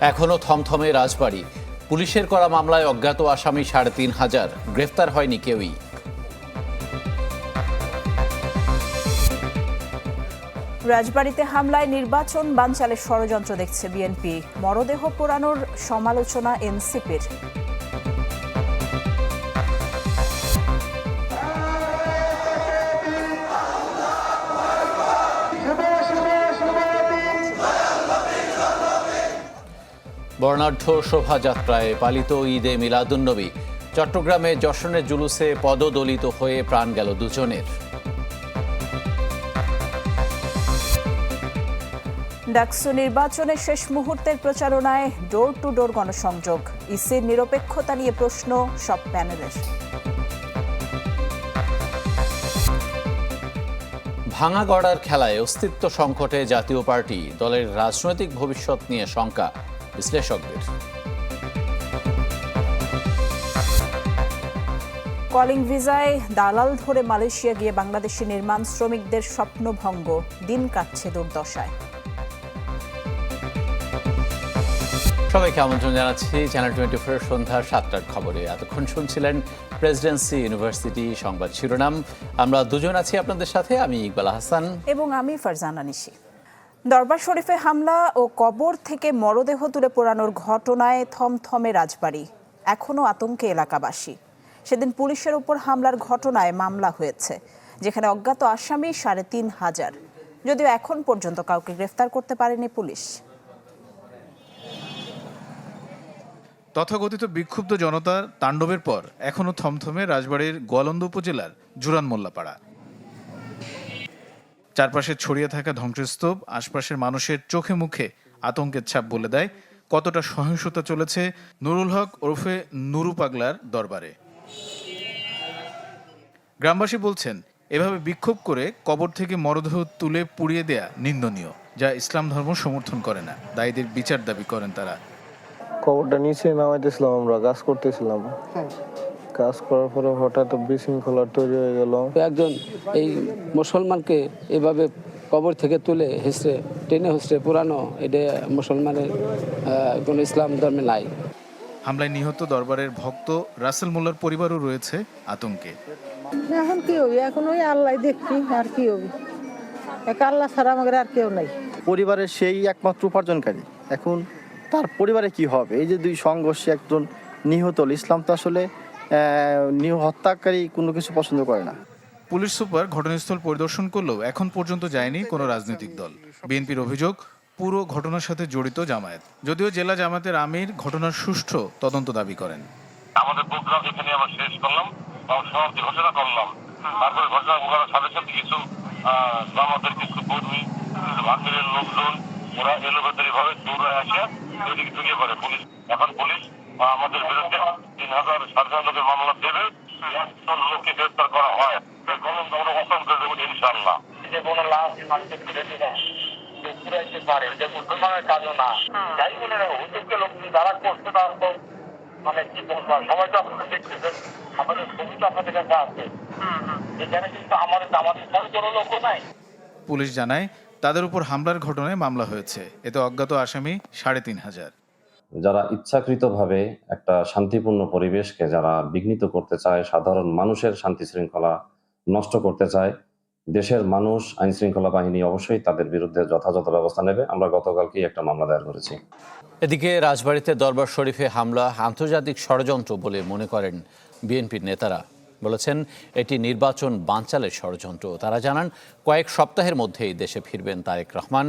এখনও থমথমে রাজবাড়ি। পুলিশের করা মামলায় অজ্ঞাত আসামি সাড়ে তিন হাজার। গ্রেফতার হয়নি কেউই। রাজবাড়িতে হামলায় নির্বাচন বানচালের ষড়যন্ত্র দেখছে বিএনপি। মরদেহ পোড়ানোর সমালোচনা এনসিপির। বর্ণাঢ্য শোভাযাত্রায় পালিত ঈদে মিলাদুন্নবী। চট্টগ্রামে যশনের জুলুসে পদদলিত হয়ে প্রাণ গেল দুজনের। ডাকসু নির্বাচনে শেষ মুহূর্তের প্রচারণায় ডোর টু ডোর গণসংযোগ। ইসির নিরপেক্ষতা নিয়ে প্রশ্ন সব প্যানেলের। ভাঙা গড়ার খেলায় অস্তিত্ব সংকটে জাতীয় পার্টি। দলের রাজনৈতিক ভবিষ্যৎ নিয়ে শঙ্কা। বিশ্লেষকদের। কলিং ভিসায় দালাল ধরে মালয়েশিয়া গিয়ে বাংলাদেশি নির্মাণ শ্রমিকদের স্বপ্নভঙ্গ দিন কাটছে দুর্দশায়। সবাইকে আমন্ত্রণ জানাচ্ছি চ্যানেল টোয়েন্টি ফোর সন্ধ্যা সাতটার খবরে। এতক্ষণ শুনছিলেন প্রেসিডেন্সি ইউনিভার্সিটি সংবাদ শিরোনাম। আমরা দুজন আছি আপনাদের সাথে আমি ইকবাল হাসান। এবং আমি ফারজানা নিশি। দরবার শরীফে হামলা ও কবর থেকে মরদেহ তুলে পোড়ানোর ঘটনায় থমথমে রাজবাড়ি। এখনও আতঙ্কে এলাকাবাসী। সেদিন পুলিশের উপর হামলার ঘটনায় মামলা হয়েছে, যেখানে অজ্ঞাত আসামি সাড়ে তিন হাজার। যদিও এখন পর্যন্ত কাউকে গ্রেফতার করতে পারেনি পুলিশ। তথাকথিত বিক্ষুব্ধ জনতার তাণ্ডবের পর এখনও থমথমে রাজবাড়ির গোয়ালন্দ উপজেলার জুরান মোল্লাপাড়া চারপাশে ছড়িয়ে থাকা ধ্বংসস্তূপ আশপাশের মানুষের চোখে মুখে আতঙ্কের ছাপ বলে দেয়। কতটা সহিংসতা চলেছে নুরুল হক ওরফে নুরু পাগলার দরবারে। গ্রামবাসী বলছেন এভাবে বিক্ষোভ করে কবর থেকে মরদেহ তুলে পুড়িয়ে দেয়া নিন্দনীয় যা ইসলাম ধর্ম সমর্থন করে না। দায়ীদের বিচার দাবি করেন তারা। কবরটা নিচে নামাইতেছিলাম আমরা কাজ করতেছিলাম। কাজ করার পরে হঠাৎ বিশৃঙ্খলা তৈরি হয়ে গেল। একজন এই মুসলমানকে এভাবে কবর থেকে তুলে হেসড়ে টেনে হেসড়ে পুরানো এটা মুসলমানের কোনো ইসলাম ধর্মে নাই। হামলায় নিহত দরবারের ভক্ত রাসেল মোল্লার পরিবারও রয়েছে আতঙ্কে। এখন কি হবে এখন ওই আল্লাহ দেখছি আর কি হবে এক আল্লাহ ছাড়া আমাদের আর কেউ নাই। পরিবারের সেই একমাত্র উপার্জনকারী। এখন তার পরিবারে কি হবে? এই যে দুই সংঘর্ষে একজন নিহত হল। ইসলাম তো আসলে নিহ হত্যাকারী কোনো কিছু পছন্দ করে না। পুলিশ সুপার ঘটনাস্থল পরিদর্শন করলেও এখন পর্যন্ত যায়নি কোনো রাজনৈতিক দল। বিএনপির অভিযোগ পুরো ঘটনার সাথে জড়িত জামায়াত। যদিও জেলা জামায়াতের আমির ঘটনার সুষ্ঠু তদন্ত দাবি করেন। আমাদের প্রোগ্রাম এখানে আমরা শেষ করলাম এবং সমাপ্তি ঘোষণা করলাম। তারপরে ঘোষণা করার সাথে সাথে কিছু আমাদের কিছু কর্মী কিছু ভাগ্যের লোকজন ওরা এলোপাতারি ভাবে দৌড়ে আসে ওইদিকে ঢুকে পড়ে পুলিশ। এখন পুলিশ আমাদের বিরুদ্ধে তিন হাজার সাড়ে চার লোকের মামলা দেবে একজন লোককে গ্রেফতার করা হয়। আমরা অসম করে দেবো ইনশাল্লাহ যে কোনো লাশ মানুষকে ফিরে দিবে পুরাইতে পারে যে মুসলমানের কাজও না। যাই হুজুরকে লোক যারা করছে তার তো মানে কি বলব সবাই তো আপনারা দেখতেছেন আমাদের ছবি তো আপনাদের কাছে আছে। এখানে কিন্তু আমাদের আমাদের সাথে কোনো লোকও নাই। পুলিশ জানায় তাদের উপর হামলার ঘটনায় মামলা হয়েছে। এতে অজ্ঞাত আসামি সাড়ে তিন হাজার। যারা ইচ্ছাকৃতভাবে একটা শান্তিপূর্ণ পরিবেশকে যারা বিঘ্নিত করতে চায়, সাধারণ মানুষের শান্তি শৃঙ্খলা নষ্ট করতে চায়, দেশের মানুষ আইন শৃঙ্খলা বাহিনী অবশ্যই তাদের বিরুদ্ধে যথাযথ ব্যবস্থা নেবে। আমরা গতকালকেই একটা মামলা দায়ের করেছি। এদিকে রাজবাড়িতে দরবার শরীফে হামলা, আন্তর্জাতিক ষড়যন্ত্র বলে মনে করেন বিএনপির নেতারা। বলেছেন, এটি নির্বাচন বানচালের ষড়যন্ত্র। তারা জানান, কয়েক সপ্তাহের মধ্যেই দেশে ফিরবেন তারেক রহমান।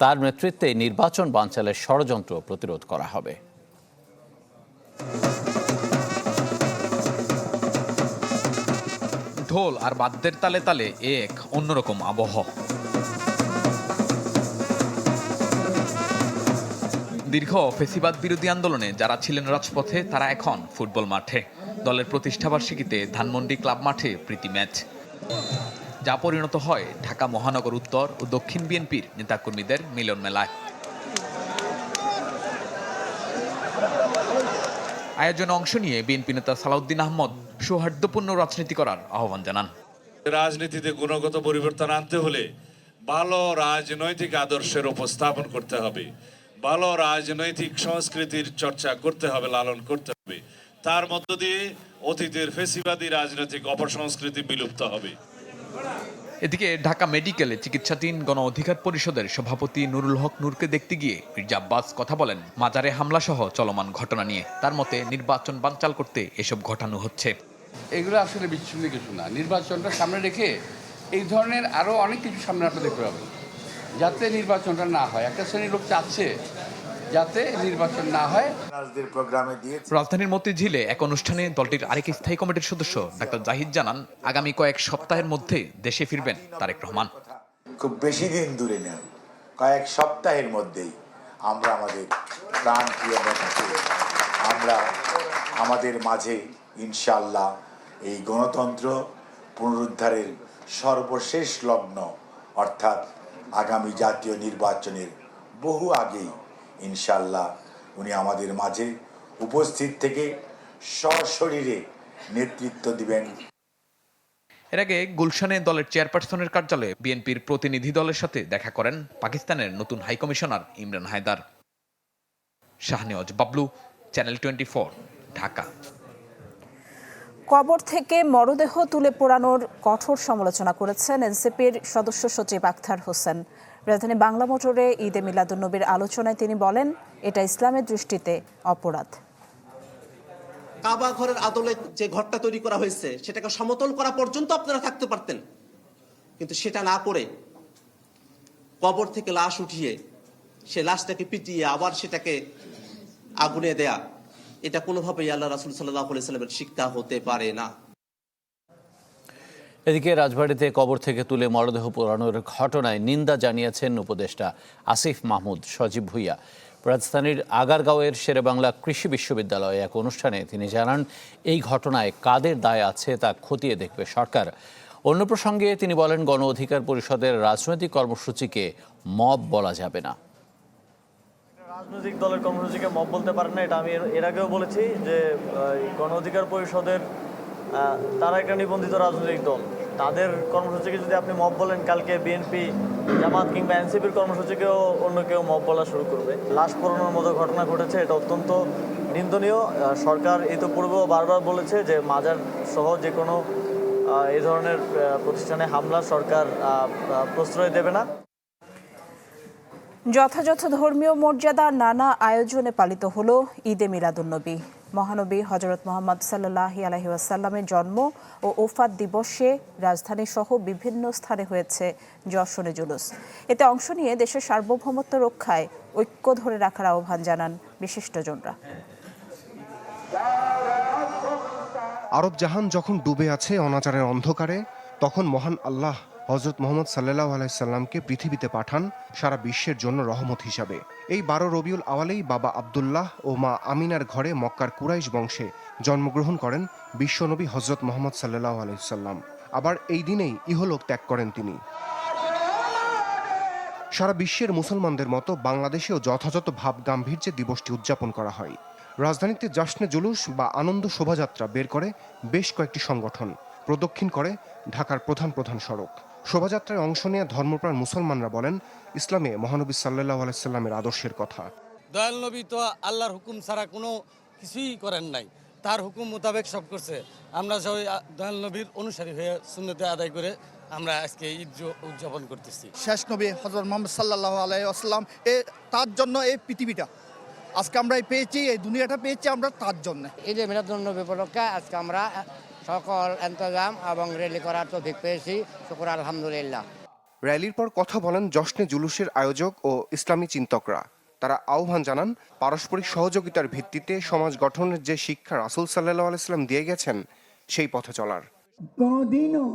তার নেতৃত্বে নির্বাচন বানচালের ষড়যন্ত্র প্রতিরোধ করা হবে। ঢোল আর বাদ্যের তালে তালে এক অন্যরকম আবহ। দীর্ঘ ফেসিবাদ বিরোধী আন্দোলনে যারা ছিলেন রাজপথে, তারা এখন ফুটবল মাঠে। দলের প্রতিষ্ঠাবার্ষিকীতে ধানমন্ডি ক্লাব মাঠে প্রীতি ম্যাচ। যা পরিণত হয় ঢাকা মহানগর উত্তর ও দক্ষিণ বিএনপির নেতাকর্মীদের মিলন মেলায়। আয়োজনে অংশ নিয়ে বিএনপি নেতা সালাউদ্দিন আহমদ সৌহার্দ্যপূর্ণ রাজনীতি করার আহ্বান জানান। রাজনীতিতে গুণগত পরিবর্তন আনতে হলে ভালো রাজনৈতিক আদর্শের উপস্থাপন করতে হবে। ভালো রাজনৈতিক সংস্কৃতির চর্চা করতে হবে, লালন করতে হবে। তার মধ্য দিয়ে অতীতের ফেসিবাদী রাজনৈতিক অপসংস্কৃতি বিলুপ্ত হবে। এদিকে ঢাকা মেডিকেলে চিকিৎসাধীন গণ অধিকার পরিষদের সভাপতি নুরুল হক নূরকে দেখতে গিয়ে মির্জা আব্বাস কথা বলেন, মাজারে হামলা সহ চলমান ঘটনা নিয়ে। তার মতে, নির্বাচন বানচাল করতে এসব ঘটানো হচ্ছে। এগুলো আসলে বিচ্ছিন্ন কিছু না। নির্বাচনটা সামনে রেখে এই ধরনের আরও অনেক কিছু সামনে আপনি দেখতে পাবেন যাতে নির্বাচনটা না হয়। একটা শ্রেণির লোক চাচ্ছে যাতে নির্বাচন না হয়। রাজধানীর মতিঝিলে এক অনুষ্ঠানে দলটির আরেক স্থায়ী কমিটির সদস্য ডাক্তার জাহিদ জানান আগামী কয়েক সপ্তাহের মধ্যে দেশে ফিরবেন তারেক রহমান। খুব বেশি দিন দূরে নেই কয়েক সপ্তাহের মধ্যেই আমরা আমাদের প্রাণ প্রিয় নেতাকে আমরা আমাদের মাঝে ইনশাল্লাহ এই গণতন্ত্র পুনরুদ্ধারের সর্বশেষ লগ্ন অর্থাৎ আগামী জাতীয় নির্বাচনের বহু আগেই ইনশাল্লাহ উনি আমাদের মাঝে উপস্থিত থেকে সশরীরে নেতৃত্ব দিবেন। এর আগে গুলশানে দলের চেয়ারপারসনের কার্যালয়ে বিএনপির প্রতিনিধি দলের সাথে দেখা করেন পাকিস্তানের নতুন high commissioner Imran Haider. Shahnewaz Bablu channel twenty Dhaka. কবর থেকে মরদেহ তুলে পোড়ানোর কঠোর সমালোচনা করেছেন এনসিপির সদস্য সচিব আখতার হোসেন। রাজধানী বাংলা মোটরে ঈদে মিলাদুন্নবীর আলোচনায় তিনি বলেন, এটা ইসলামের দৃষ্টিতে অপরাধ। কাবা ঘরের আদলে যে ঘরটা তৈরি করা হয়েছে, সেটাকে সমতল করা পর্যন্ত আপনারা থাকতে পারতেন। কিন্তু সেটা না করে কবর থেকে লাশ উঠিয়ে সে লাশটাকে পিটিয়ে আবার সেটাকে আগুনে দেয়া, এটা কোনোভাবেই আল্লাহ রাসুল সাল্লাহ সাল্লামের শিক্ষা হতে পারে না। এদিকে রাজবাড়িতে কবর থেকে তুলে মরদেহ পোড়ানোর ঘটনায় নিন্দা জানিয়েছেন উপদেষ্টা আসিফ মাহমুদ সজীব ভুইয়া। রাজধানীর আগারগাঁওয়ের শেরেবাংলা কৃষি বিশ্ববিদ্যালয়ে এক অনুষ্ঠানে তিনি জানান, এই ঘটনায় কাদের দায় আছে তা খতিয়ে দেখবে সরকার। অন্য প্রসঙ্গে তিনি বলেন, গণ অধিকার পরিষদের রাজনৈতিক কর্মসূচিকে মব বলা যাবে না। রাজনৈতিক দলের কর্মসূচিকে মব বলতে পারেন না, এটা আমি এর- আগেও বলেছি যে গণ অধিকার পরিষদের তারা একটা নিবন্ধিত রাজনৈতিক দল। তাদের কর্মসূচিকে যদি আপনি মব বলেন, কালকে বিএনপি জামাত কিংবা এনসিপির কর্মসূচিকেও অন্য কেউ মব বলা শুরু করবে। লাশ পড়ানোর মতো ঘটনা ঘটেছে, এটা অত্যন্ত নিন্দনীয়। সরকার এই তো পূর্বেও বারবার বলেছে যে মাজার সহ যে কোনো এই ধরনের প্রতিষ্ঠানে হামলা সরকার প্রশ্রয় দেবে না। যথাযথ ধর্মীয় মর্যাদা, নানা আয়োজনে পালিত হলো ঈদে মিলাদুন্নবী। মহানবী হজরত মোহাম্মদ সাল্লাহ আলহি ওয়াসাল্লামের জন্ম ও ওফাত দিবসে রাজধানী সহ বিভিন্ন স্থানে হয়েছে যশনে জুলুস। এতে অংশ নিয়ে দেশের সার্বভৌমত্ব রক্ষায় ঐক্য ধরে রাখার আহ্বান জানান বিশিষ্টজনরা। আরব জাহান যখন ডুবে আছে অনাচারের অন্ধকারে, তখন মহান আল্লাহ হজরত মোহাম্মদ সাল্লাহ আলাইসাল্লামকে পৃথিবীতে পাঠান সারা বিশ্বের জন্য রহমত হিসাবে। এই বারো রবিউল আওয়ালেই বাবা আবদুল্লাহ ও মা আমিনার ঘরে মক্কার কুরাইশ বংশে জন্মগ্রহণ করেন বিশ্বনবী হজরত মোহাম্মদ সাল্লাহ আলাইসাল্লাম আবার এই দিনেই ইহলোক ত্যাগ করেন তিনি। সারা বিশ্বের মুসলমানদের মতো বাংলাদেশেও যথাযথ ভাব গাম্ভীর্যে দিবসটি উদযাপন করা হয়। রাজধানীতে জাসনে জুলুস বা আনন্দ শোভাযাত্রা বের করে বেশ কয়েকটি সংগঠন প্রদক্ষিণ করে ঢাকার প্রধান প্রধান সড়ক। শোভাযাত্রায় অংশ নেওয়া ধর্মপ্রাণ মুসলমানরা বলেন ইসলামে মহানবী সাল্লাহ আলাইস্লামের আদর্শের কথা। দয়াল নবী তো আল্লাহর হুকুম ছাড়া কোনো কিছুই করেন নাই। তার হুকুম মোতাবেক সব করছে। আমরা সবাই দয়াল নবীর অনুসারী হয়ে শূন্যতে আদায় করে আমরা আজকে ঈদ উদযাপন করতেছি। শেষ নবী হজরত মোহাম্মদ সাল্লাহ আলাই আসসালাম এ তার জন্য এই পৃথিবীটা আজকে আমরা এই পেয়েছি এই দুনিয়াটা পেয়েছি আমরা তার জন্য। ঈদে মিলাদুন্নবী উপলক্ষে আজকে আমরা সকল এন্তজাম এবং রেলি করার তৌফিক পেয়েছি। শুকুর আলহামদুলিল্লাহ। র্যালির পর কথা বলেন জশ্নে জুলুসের আয়োজক ও ইসলামী চিন্তকরা। তারা আহ্বান জানান পারস্পরিক সহযোগিতার ভিত্তিতে সমাজ গঠনের যে শিক্ষা রাসুল সাল্লাহ আলাইস্লাম দিয়ে গেছেন সেই পথে চলার। কোনোদিনও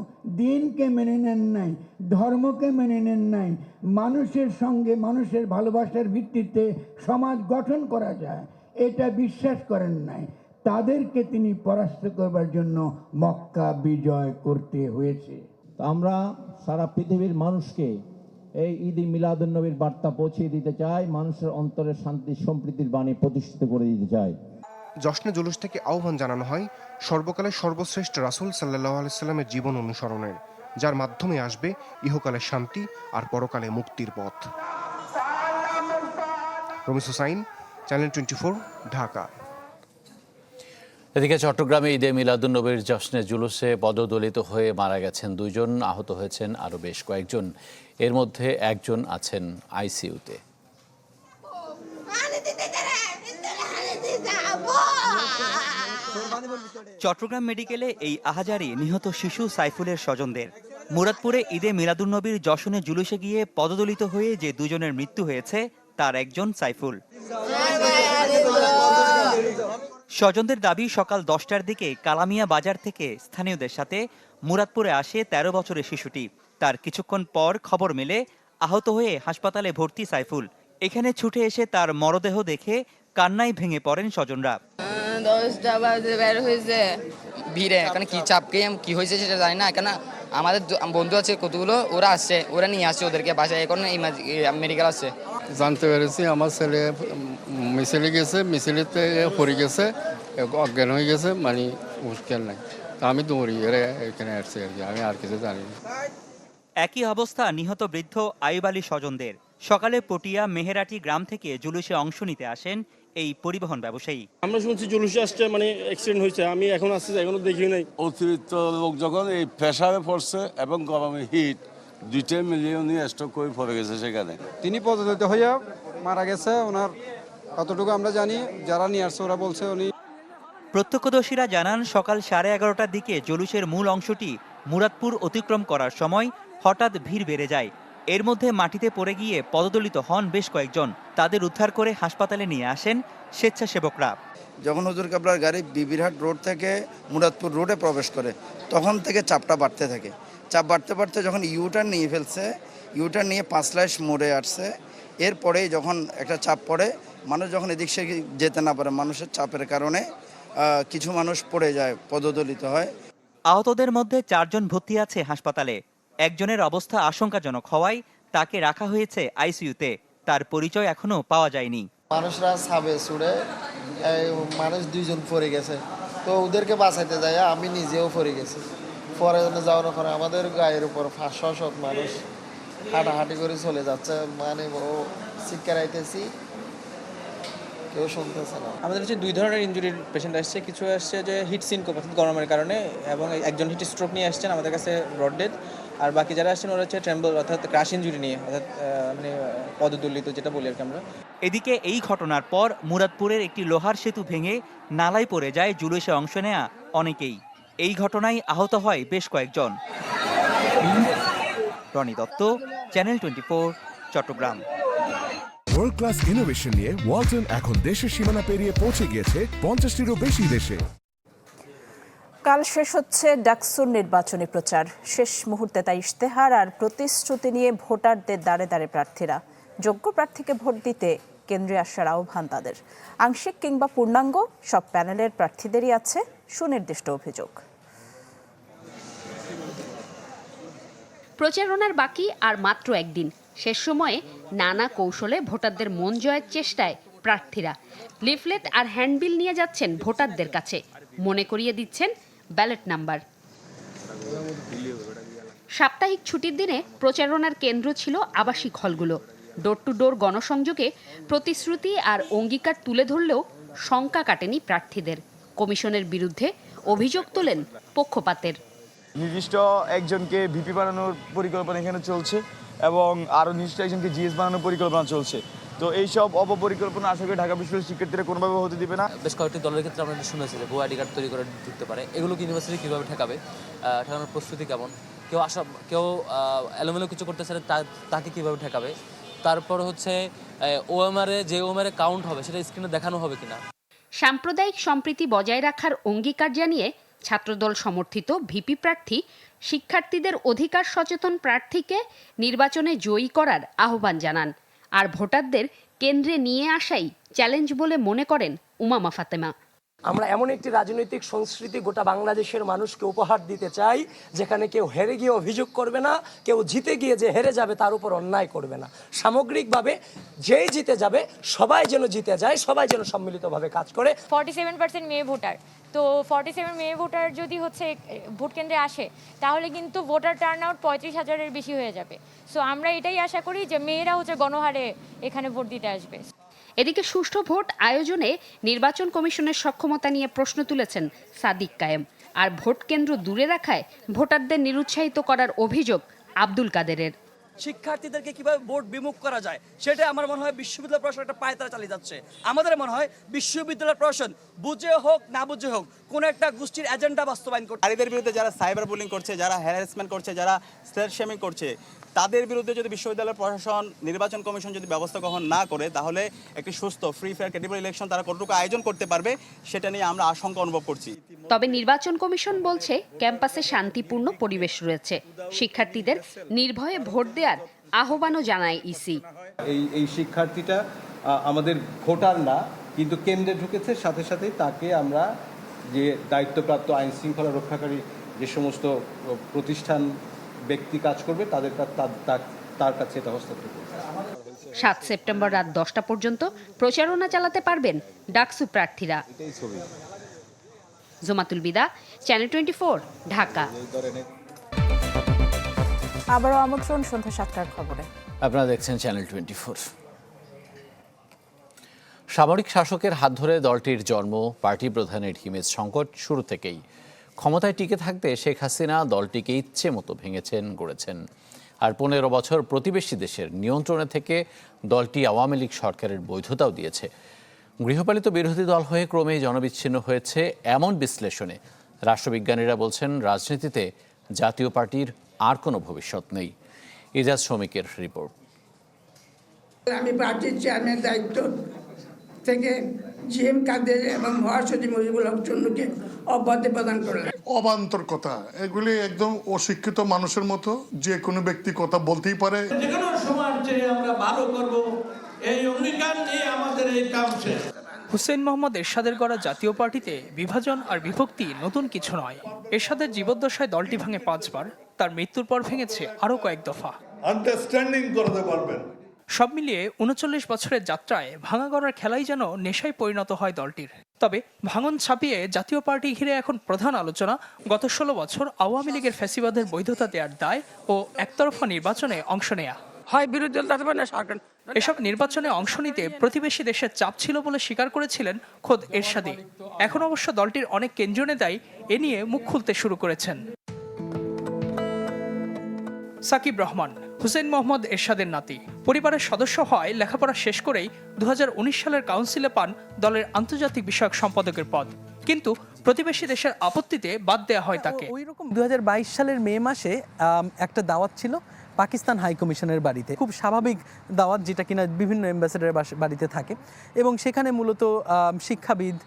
দিনকে মেনে নেন নাই ধর্মকে মেনে নেন নাই মানুষের সঙ্গে মানুষের ভালোবাসার ভিত্তিতে সমাজ গঠন করা যায় এটা বিশ্বাস করেন নাই। তাদেরকে তিনি পরাস্ত করবার জন্য মক্কা বিজয় করতে হয়েছে। আমরা সারা পৃথিবীর মানুষকে এই ঈদ মিলাদুন্নবীর বার্তা পৌঁছে দিতে চাই মানুষের অন্তরে শান্তি সম্প্রীতির বাণী প্রতিষ্ঠিত করে দিতে চাই। জশ্নে জুলুস থেকে আহ্বান জানানো হয় সর্বকালের সর্বশ্রেষ্ঠ রাসুল সাল্লাহ আলাইস্লামের জীবন অনুসরণের যার মাধ্যমে আসবে ইহকালে শান্তি আর পরকালে মুক্তির পথ। Ramis Hussain channel twenty Dhaka. এদিকে চট্টগ্রামে ঈদে মিলাদুন্নবীর জশ্নে জুলুসে পদদলিত হয়ে মারা গেছেন দুইজন, আহত হয়েছেন আরও বেশ কয়েকজন। এর মধ্যে একজন আছেন আইসিইউতে। চট্টগ্রাম মেডিকেলে এই আহাজারি নিহত শিশু সাইফুলের স্বজনদের। মুরাদপুরে ঈদে মিলাদুন্নবীর জশনে জুলুসে গিয়ে পদদলিত হয়ে যে দুজনের মৃত্যু হয়েছে, তার একজন সাইফুল। স্বজনদের দাবি সকাল দশটার দিকে কালামিয়া বাজার থেকে স্থানীয়দের সাথে মুরাদপুরে আসে ১৩ বছরের শিশুটি। তার কিছুক্ষণ পর খবর মেলে আহত হয়ে হাসপাতালে ভর্তি সাইফুল। এখানে ছুটে এসে তার মরদেহ দেখে কান্নায় ভেঙে পড়েন স্বজনরা। দশটা বাজে বের হয়েছে। ভিড়ে এখানে কি চাপ কে কি হয়েছে সেটা জানি না। এখানে আমাদের বন্ধু আছে কতগুলো ওরা আসছে ওরা নিয়ে আসছে ওদেরকে বাসায়। এখন মেডিকেল আসছে। জানতে পেরেছি আমার ছেলে মিছিলে গেছে মিছিলেতে পড়ে গেছে অজ্ঞান হয়ে গেছে মানে মুশকিল নাই। তা আমি দৌড়ি এর এখানে আসছি আর কি আমি আর কিছু জানি না। একই অবস্থা নিহত বৃদ্ধ আইব আলী স্বজনদের। সকালে পটিয়া মেহেরাটি গ্রাম থেকে জুলুসে অংশ নিতে আসেন এই পরিবহন ব্যবসায়ী। আমরা শুনছি জুলুসে আসছে মানে অ্যাক্সিডেন্ট হয়েছে আমি এখন আসছি এখনও দেখি নাই। অতিরিক্ত লোক যখন এই প্রেশারে পড়ছে এবং গরমের হিট দুইটাই মিলিয়ে উনি স্ট্রোক করে পড়ে গেছে সেখানে। তিনি পদদলিত হইয়া মারা গেছে ওনার কতটুকু আমরা জানি যারা নিয়ে আসছে ওরা বলছে উনি প্রত্যক্ষদর্শীরা জানান সকাল সাড়ে এগারোটার দিকে জলুসের মূল অংশটি মুরাদপুর অতিক্রম করার সময় হঠাৎ ভিড় বেড়ে যায়। এর মধ্যে মাটিতে পড়ে গিয়ে পদদলিত হন বেশ কয়েকজন। তাদের উদ্ধার করে হাসপাতালে নিয়ে আসেন স্বেচ্ছাসেবকরা। যখন হুজুর কাবলার গাড়ি বিবিরহাট রোড থেকে মুরাদপুর রোডে প্রবেশ করে তখন থেকে চাপটা বাড়তে থাকে। চাপ বাড়তে বাড়তে যখন ইউটার নিয়ে ফেলছে ইউটার নিয়ে পাঁচ লাইশ মোড়ে আসছে এরপরেই যখন একটা চাপ পড়ে মানুষ যখন এদিক সেদিক যেতে না পারে মানুষের চাপের কারণে কিছু মানুষ পড়ে যায় পদদলিত হয়। আহতদের মধ্যে চারজন ভর্তি আছে হাসপাতালে। একজনের অবস্থা আশঙ্কাজনক হওয়ায় তাকে রাখা হয়েছে আইসিইউতে তার পরিচয় এখনও পাওয়া যায়নি। মানুষরা সাবে ছুড়ে মানুষ দুইজন পড়ে গেছে। তো ওদেরকে বাঁচাইতে যায় আমি নিজেও পড়ে গেছি। পরে যাওয়ার পরে আমাদের গায়ের উপর পাঁচশো শত মানুষ হাঁটাহাঁটি করে চলে যাচ্ছে। মানে ও শিক্ষা আইতেছি কেউ শুনতেছে না। আমাদের হচ্ছে দুই ধরনের ইঞ্জুরির পেশেন্ট আসছে। কিছু আসছে যে হিট সিনকোপ অর্থাৎ গরমের কারণে এবং একজন হিট স্ট্রোক নিয়ে আসছেন আমাদের কাছে ব্রড ডেথ আর বাকি যারা আসছেন ওরা হচ্ছে ট্রেম্বল অর্থাৎ ক্রাশ ইঞ্জুরি নিয়ে অর্থাৎ মানে পদদুল্লিত যেটা বলি আর কি আমরা। এদিকে এই ঘটনার পর মুরাদপুরের একটি লোহার সেতু ভেঙে নালায় পড়ে যায় জুলুসে অংশ নেয়া অনেকেই। এই ঘটনায় আহত হয় বেশ কয়েকজন। Roni Dutta channel twenty Chittagong. World class innovation নিয়ে ওয়ালটন এখন দেশের সীমানা পেরিয়ে পৌঁছে গিয়েছে পঞ্চাশটিরও বেশি দেশে। কাল শেষ হচ্ছে ডাকসুর নির্বাচনী প্রচার। শেষ মুহূর্তে তাই ইশতেহার আর প্রতিশ্রুতি নিয়ে ভোটারদের দাঁড়ে দাঁড়ে প্রার্থীরা। যোগ্য প্রার্থীকে ভোট দিতে কেন্দ্রে আসার আহ্বান তাদের। আংশিক কিংবা পূর্ণাঙ্গ সব প্যানেলের প্রার্থীদেরই আছে। সুনির্দিষ্ট অভিযোগ। প্রচারণার বাকি আর মাত্র একদিন। শেষ সময়ে নানা কৌশলে ভোটারদের মন জয়ের চেষ্টায় প্রার্থীরা। লিফলেট আর হ্যান্ডবিল নিয়ে যাচ্ছেন ভোটারদের কাছে। মনে করিয়ে দিচ্ছেন ব্যালট নাম্বার। সাপ্তাহিক ছুটির দিনে প্রচারণার কেন্দ্র ছিল আবাসিক হলগুলো। ডোর টু ডোর গণসংযোগে প্রতিশ্রুতি আর অঙ্গীকার তুলে ধরলেও শঙ্কা কাটেনি প্রার্থীদের। কমিশনের বিরুদ্ধে অভিযোগ তোলেন পক্ষপাতের। নির্দিষ্ট একজনকে ভিপি বানানোর পরিকল্পনা এখানে চলছে এবং আরও নির্দিষ্ট একজনকে জিএস বানানোর পরিকল্পনা চলছে। তো এইসব অপপরিকল্পনা আশা করি ঢাকা বিশ্ববিদ্যালয়ের শিক্ষার্থীরা কোনোভাবে হতে দিবে না। বেশ কয়েকটি দলের ক্ষেত্রে আমরা শুনেছি যে ভুয়া আইডি কার্ড তৈরি করে ঢুকতে পারে। এগুলো ইউনিভার্সিটি কীভাবে ঠেকাবে? ঠেকানোর প্রস্তুতি কেমন? কেউ আসা কেউ এলোমেলো কিছু করতে চাইলে তা- তাকে কীভাবে ঠেকাবে? তারপর হচ্ছে ওএমআরে যে ওএমআরে কাউন্ট হবে সেটা স্ক্রিনে দেখানো হবে কিনা? সাম্প্রদায়িক সম্প্রীতি বজায় রাখার অঙ্গীকার জানিয়ে ছাত্রদল সমর্থিত ভিপি প্রার্থী, শিক্ষার্থীদের অধিকার সচেতন প্রার্থীকে নির্বাচনে জয়ী করার আহ্বান জানান। আর ভোটারদের কেন্দ্রে নিয়ে আসাই চ্যালেঞ্জ বলে মনে করেন উমামা ফাতেমা। আমরা এমন একটি রাজনৈতিক সংস্কৃতি গোটা বাংলাদেশের মানুষকে উপহার দিতে চাই, যেখানে কেউ হেরে গিয়ে অভিযোগ করবে না, কেউ জিতে গিয়ে যে হেরে যাবে তার উপর অন্যায় করবে না। সামগ্রিকভাবে যেই জিতে যাবে, সবাই যেন জিতে যায়, সবাই যেন সম্মিলিতভাবে কাজ করে। ফর্টি সেভেন পার্সেন্ট মেয়ে ভোটার। তো ফর্টি সেভেন মেয়ে ভোটার যদি হচ্ছে ভোট কেন্দ্রে আসে, তাহলে কিন্তু ভোটার টার্ন আউট পঁয়ত্রিশ হাজারের বেশি হয়ে যাবে। সো আমরা এটাই আশা করি যে মেয়েরা হচ্ছে গণহারে এখানে ভোট দিতে আসবে। এদিকে সুষ্ঠু ভোট আয়োজনে নির্বাচন কমিশনের সক্ষমতা নিয়ে প্রশ্ন তুলেছেন সাদিক কায়েম। আর ভোট কেন্দ্র দূরে রাখায় ভোটারদের নিরুৎসাহিত করার অভিযোগ আব্দুল কাদেরের। শিক্ষার্থীদেরকে কীভাবে ভোট বিমুখ করা যায় সেটা আমার মনে হয় বিশ্ববিদ্যালয় প্রশাসন একটা পায়তারা চালিয়ে যাচ্ছে। আমাদের মনে হয় বিশ্ববিদ্যালয় প্রশাসন বুঝে হোক না বুঝে হোক কোন একটা গোষ্ঠীর এজেন্ডা বাস্তবায়ন করছে নারীদের বিরুদ্ধে যারা সাইবার বুলিং করছে যারা হ্যারাসমেন্ট করছে যারা স্লেট শেমিং করছে তাদের বিরুদ্ধে যদি বিশ্ববিদ্যালয় প্রশাসন নির্বাচন কমিশন যদি ব্যবস্থা গ্রহণ না করে তাহলে একটি সুস্থ ফ্রি ফেয়ার ক্রেডিবল ইলেকশন তারা কতটুকু আয়োজন করতে পারবে সেটা নিয়ে আমরা আশঙ্কা অনুভব করছি। তবে নির্বাচন কমিশন বলছে ক্যাম্পাসে শান্তিপূর্ণ পরিবেশ রয়েছে। শিক্ষার্থীদের নির্ভয়ে ভোট দেওয়ার আহ্বানও জানায় ইসি। এই এই শিক্ষার্থীটা আমাদের ভোটার না কিন্তু কেন্দ্রে ঢুকেছে সাথে সাথে তাকে আমরা যে দায়িত্বপ্রাপ্ত আইন শৃঙ্খলা রক্ষাকারী যে সমস্ত প্রতিষ্ঠান ব্যক্তি কাজ করবে তাদের তার- কাছে এটা হস্তান্তর করবে। সাত সেপ্টেম্বর রাত দশটা পর্যন্ত প্রচারণা চালাতে পারবেন ডাকসু প্রার্থীরা। জোমাতুল বিদা চ্যানেল টোয়েন্টি ঢাকা। আবারও আমন্ত্রণ সন্ধ্যা সাতটার খবরে। আপনারা দেখছেন চ্যানেল টোয়েন্টি ফোর সামরিক শাসকের হাত ধরে দলটির জন্ম পার্টি প্রধানের হিমেজ সংকট শুরু থেকেই। ক্ষমতায় টিকে থাকতে শেখ হাসিনা দলটিকে ইচ্ছে মতো ভেঙেছেন, গড়েছেন। আর পনেরো বছর প্রতিবেশী দেশের নিয়ন্ত্রণে থেকে দলটি আওয়ামী লীগ সরকারের বৈধতাও দিয়েছে। গৃহপালিত বিরোধী দল হয়ে ক্রমেই জনবিচ্ছিন্ন হয়েছে। এমন বিশ্লেষণে রাষ্ট্রবিজ্ঞানীরা বলছেন, রাজনীতিতে জাতীয় পার্টির আর কোনো ভবিষ্যৎ নেই। ইজাজ শ্রমিকের রিপোর্ট। আমি পার্টির চেয়ারম্যান দায়িত্ব। থেকে জি এম কাদের এবং মহাসচিব মুজিবুল হক চন্নুকে অব্যাহতি প্রদান করলেন অবান্তর কথা এগুলি একদম অশিক্ষিত মানুষের মতো যে কোনো ব্যক্তি কথা বলতেই পারে। যে কোনো আমরা ভালো করব এই অঙ্গীকার নিয়ে আমাদের এই কাম শেষ। হুসেইন মোহাম্মদ এরশাদের গড়া জাতীয় পার্টিতে বিভাজন আর বিভক্তি নতুন কিছু নয়। এরশাদের জীবদ্দশায় দলটি ভাঙে পাঁচবার তার মৃত্যুর পর ভেঙেছে আরও কয়েক দফা। আন্ডারস্ট্যান্ডিং করতে পারবেন। সব মিলিয়ে উনচল্লিশ বছরের যাত্রায় ভাঙা গড়ার খেলাই যেন নেশায় পরিণত হয় দলটির। তবে ভাঙন ছাপিয়ে জাতীয় পার্টি ঘিরে এখন প্রধান আলোচনা গত ষোলো বছর আওয়ামী লীগের ফ্যাসিবাদের বৈধতা দেওয়ার দায় ও একতরফা নির্বাচনে অংশ নেয়া। হয় বিরোধী দল থাকবে না সরকার এসব নির্বাচনে অংশ নিতে প্রতিবেশী দেশের চাপ ছিল বলে স্বীকার করেছিলেন খোদ এরশাদি। এখন অবশ্য দলটির অনেক কেন্দ্রীয় নেতাই এ নিয়ে মুখ খুলতে শুরু করেছেন। সাকিব রহমান হুসেন মোহাম্মদ এরশাদের নাতি। পরিবারের সদস্য হয় লেখাপড়া শেষ করেই দু হাজার উনিশ সালের কাউন্সিলে পান দলের আন্তর্জাতিক বিষয়ক সম্পাদকের পদ। কিন্তু প্রতিবেশী দেশের আপত্তিতে বাদ দেওয়া হয় তাকে। ওই রকম দুই হাজার বাইশ সালের মে মাসে একটা দাওয়াত ছিল পাকিস্তান হাই কমিশনের বাড়িতে। খুব স্বাভাবিক দাওয়াত যেটা কিনা বিভিন্ন অ্যাম্বাসেডার বাড়িতে থাকে। এবং সেখানে মূলত শিক্ষাবিদ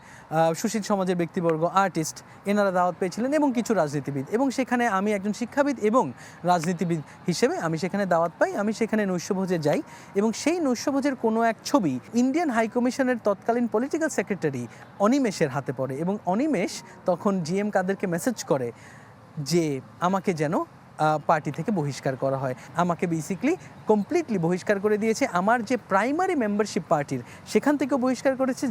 সুশীল সমাজের ব্যক্তিবর্গ আর্টিস্ট এনারা দাওয়াত পেয়েছিলেন এবং কিছু রাজনীতিবিদ। এবং সেখানে আমি একজন শিক্ষাবিদ এবং রাজনীতিবিদ হিসেবে আমি সেখানে দাওয়াত পাই। আমি সেখানে নৈশভোজে যাই এবং সেই নৈশভোজের কোনো এক ছবি ইন্ডিয়ান হাই কমিশনের তৎকালীন পলিটিক্যাল সেক্রেটারি অনিমেষের হাতে পড়ে। এবং অনিমেষ তখন জিএম কাদেরকে মেসেজ করে যে, আমাকে যেন পার্টি থেকে বহিষ্কার করা হয়। আমাকে বেসিকলি কমপ্লিটলি বহিষ্কার করে দিয়েছে। আমার যে প্রাইমারি মেম্বারশিপ পার্টির সেখান থেকেও বহিষ্কার করেছে।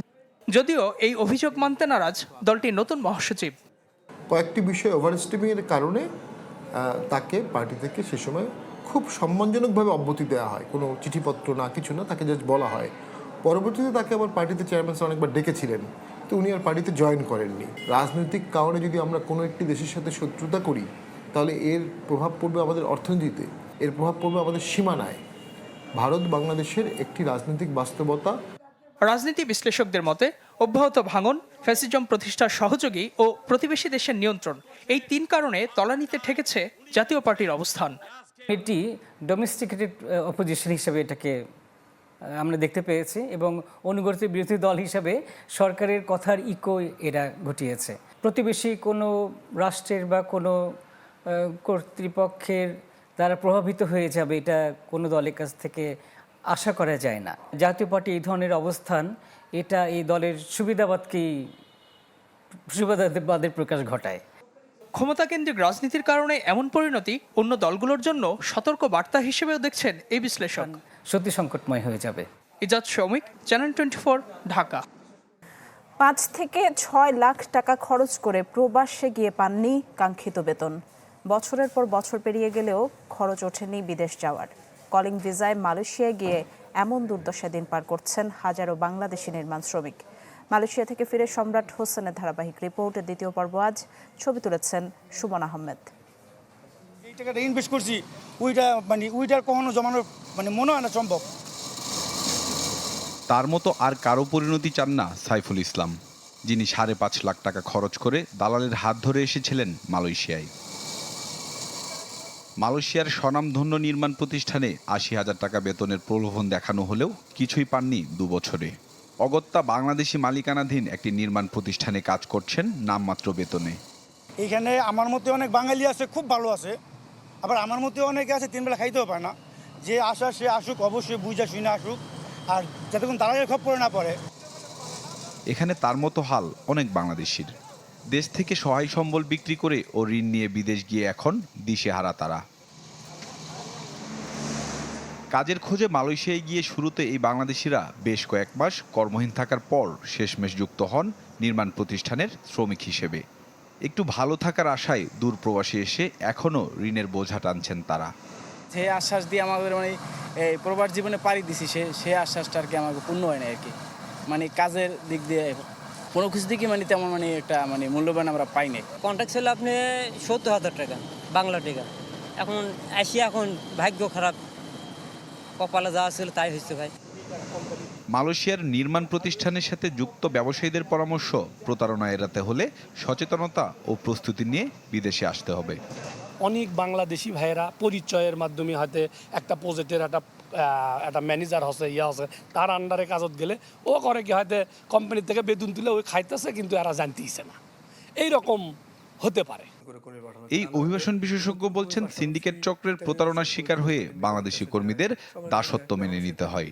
যদিও এই অভিযোগ মানতে নারাজ দলটির নতুন মহাসচিব। কয়েকটি বিষয় ওভার এর কারণে তাকে পার্টি থেকে সে সময় খুব সম্মানজনকভাবে অব্যতি দেওয়া হয়। কোনো চিঠিপত্র না কিছু না তাকে জাস্ট বলা হয়। পরবর্তীতে তাকে আবার পার্টিতে চেয়ারম্যান স্যার অনেকবার ডেকেছিলেন। তো উনি আর পার্টিতে জয়েন করেননি। রাজনৈতিক কারণে যদি আমরা কোনো একটি দেশের সাথে শত্রুতা করি তাহলে এর প্রভাব পড়বে আমাদের অর্থনীতিতে। এর প্রভাব পড়বে আমাদের সীমানায়। ভারত বাংলাদেশের একটি রাজনৈতিক বাস্তবতা। রাজনীতি বিশ্লেষকদের মতে অব্যাহত ভাঙন ফ্যাসিজম প্রতিষ্ঠার সহযোগী ও প্রতিবেশী দেশের নিয়ন্ত্রণ এই তিন কারণে তলানিতে ঠেকেছে জাতীয় পার্টির অবস্থান। এটি ডোমেস্টিকেটেড অপোজিশন হিসেবে এটাকে আমরা দেখতে পেয়েছি এবং অনুগত বিরোধী দল হিসাবে সরকারের কথার ইকো এরা ঘটিয়েছে। প্রতিবেশী কোনো রাষ্ট্রের বা কোনো কর্তৃপক্ষের দ্বারা প্রভাবিত হয়ে যাবে এটা কোনো দলের কাছ থেকে আশা করা যায় না। জাতীয় পার্টি এই ধরনের অবস্থান এটা এই দলের সুবিধাবাদকেই সুবিধাবাদের প্রকাশ ঘটায়। ক্ষমতাকেন্দ্রিক রাজনীতির কারণে এমন পরিণতি অন্য দলগুলোর জন্য সতর্ক বার্তা হিসেবেও দেখছেন এই বিশ্লেষক। সত্যি সংকটময় হয়ে যাবে। ইজাজ শ্রমিক চ্যানেল টোয়েন্টি ঢাকা। পাঁচ থেকে ছয় লাখ টাকা খরচ করে প্রবাসে গিয়ে পাননি কাঙ্ক্ষিত বেতন। বছরের পর বছর পেরিয়ে গেলেও খরচ ওঠেনি বিদেশ যাওয়ার। কলিং ভিসায় মালয়েশিয়ায় গিয়ে এমন দুর্দশা দিন পার করছেন হাজারো বাংলাদেশি নির্মাণ শ্রমিক। মালয়েশিয়া থেকে ফিরে সম্রাট হোসেনের ধারাবাহিক রিপোর্টের দ্বিতীয় পর্ব আজ। ছবি তুলেছেন সুমন আহমেদ। এই টাকাটা ইনভেস্ট করছি ওইটা মানে ওইটার কখনো জমানোর মানে মনে হয় না সম্ভব। তার মতো আর কারও পরিণতি চান না সাইফুল ইসলাম যিনি সাড়ে পাঁচ লাখ টাকা খরচ করে দালালের হাত ধরে এসেছিলেন মালয়েশিয়ায়। মালয়েশিয়ার স্বনামধন্য নির্মাণ প্রতিষ্ঠানে আশি হাজার টাকা বেতনের প্রলোভন দেখানো হলেও কিছুই পাননি দুবছরে অগত্যা বাংলাদেশি মালিকানাধীন একটি নির্মাণ প্রতিষ্ঠানে কাজ করছেন নামমাত্র বেতনে। এখানে আমার মতে অনেক বাঙালি আছে খুব ভালো আছে। আবার আমার মতে অনেকে আছে তিন বেলা খাইতেও পায় না। যে আসা সে আসুক অবশ্যই বুঝা শুনে আসুক। আর যতক্ষণ দালালের খপ্পরে না পড়ে। এখানে তার মতো হাল অনেক বাংলাদেশির। দেশ থেকে সহায় সম্বল বিক্রি করে ও ঋণ নিয়ে বিদেশ গিয়ে এখন দিশেহারা তারা। কাজের খোঁজে মালয়েশিয়ায় গিয়ে শুরুতে এই বাংলাদেশিরা বেশ কয়েক মাস কর্মহীন থাকার পর শেষমেশ যুক্ত হন নির্মাণ প্রতিষ্ঠানের শ্রমিক হিসেবে। একটু ভালো থাকার আশায় দূর প্রবাসী এসে এখনও ঋণের বোঝা টানছেন তারা। যে আশ্বাস দিয়ে আমাদের মানে এই প্রবাস জীবনে পাড়ি দিছি সে সে আশ্বাসটা আর কি আমাকে পূর্ণ হয় না আর কি। মানে কাজের দিক দিয়ে কোনো কিছু দিকে মানে তেমন মানে একটা মানে মূল্যবান আমরা পাই নাই কন্ট্রাক্ট ছিল আপনি সত্তর হাজার টাকা বাংলা টাকা। এখন আসি এখন ভাগ্য খারাপ। কপালে যাওয়া ছিল তাই হয়েছে ভাই। মালয়েশিয়ার নির্মাণ প্রতিষ্ঠানের সাথে যুক্ত ব্যবসায়ীদের পরামর্শ প্রতারণা এড়াতে হলে সচেতনতা ও প্রস্তুতি নিয়ে বিদেশে আসতে হবে। অনেক বাংলাদেশি ভাইয়েরা পরিচয়ের মাধ্যমে হয়তো একটা প্রজেক্টের একটা একটা ম্যানেজার হচ্ছে ইয়া হচ্ছে তার আন্ডারে কাজত গেলে ও করে কি হয়তো কোম্পানি থেকে বেতন তুলে ওই খাইতেছে, কিন্তু এরা জানতেইছে না। এই রকম হতে পারে। এই অভিবাসন বিশেষজ্ঞ বলছেন, সিন্ডিকেট চক্রের প্রতারণার শিকার হয়ে বাংলাদেশি কর্মীদের দাসত্ব মেনে নিতে হয়।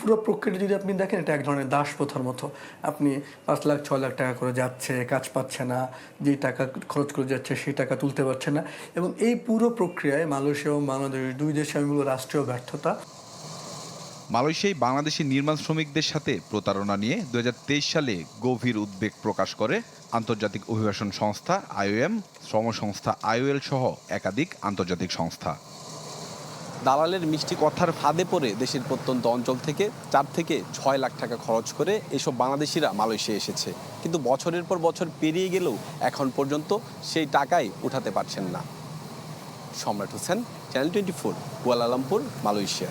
পুরো প্রক্রিয়াটা যদি আপনি দেখেন, এটা এক ধরনের দাস প্রথার মতো। আপনি পাঁচ লাখ ছ লাখ টাকা করে যাচ্ছে, কাজ পাচ্ছে না, যে টাকা খরচ করে যাচ্ছে, সেই টাকা তুলতে পারছে না। এবং এই পুরো প্রক্রিয়ায় মালয়েশিয়া এবং বাংলাদেশ দুই দেশে আমি বলব রাষ্ট্রীয় ব্যর্থতা। মালয়েশিয়ায় বাংলাদেশি নির্মাণ শ্রমিকদের সাথে প্রতারণা নিয়ে দুই হাজার তেইশ সালে গভীর উদ্বেগ প্রকাশ করে আন্তর্জাতিক অভিবাসন সংস্থা আইওএম শ্রম সংস্থা আইওএল সহ একাধিক আন্তর্জাতিক সংস্থা। দালালের মিষ্টি কথার ফাঁদে পড়ে দেশের প্রত্যন্ত অঞ্চল থেকে চার থেকে ছয় লাখ টাকা খরচ করে এসব বাংলাদেশিরা মালয়েশিয়া এসেছে। কিন্তু বছরের পর বছর পেরিয়ে গেলেও এখন পর্যন্ত সেই টাকাই উঠাতে পারছেন না। Samrat Hossain channel twenty four Kuala Lumpur, Malaysia.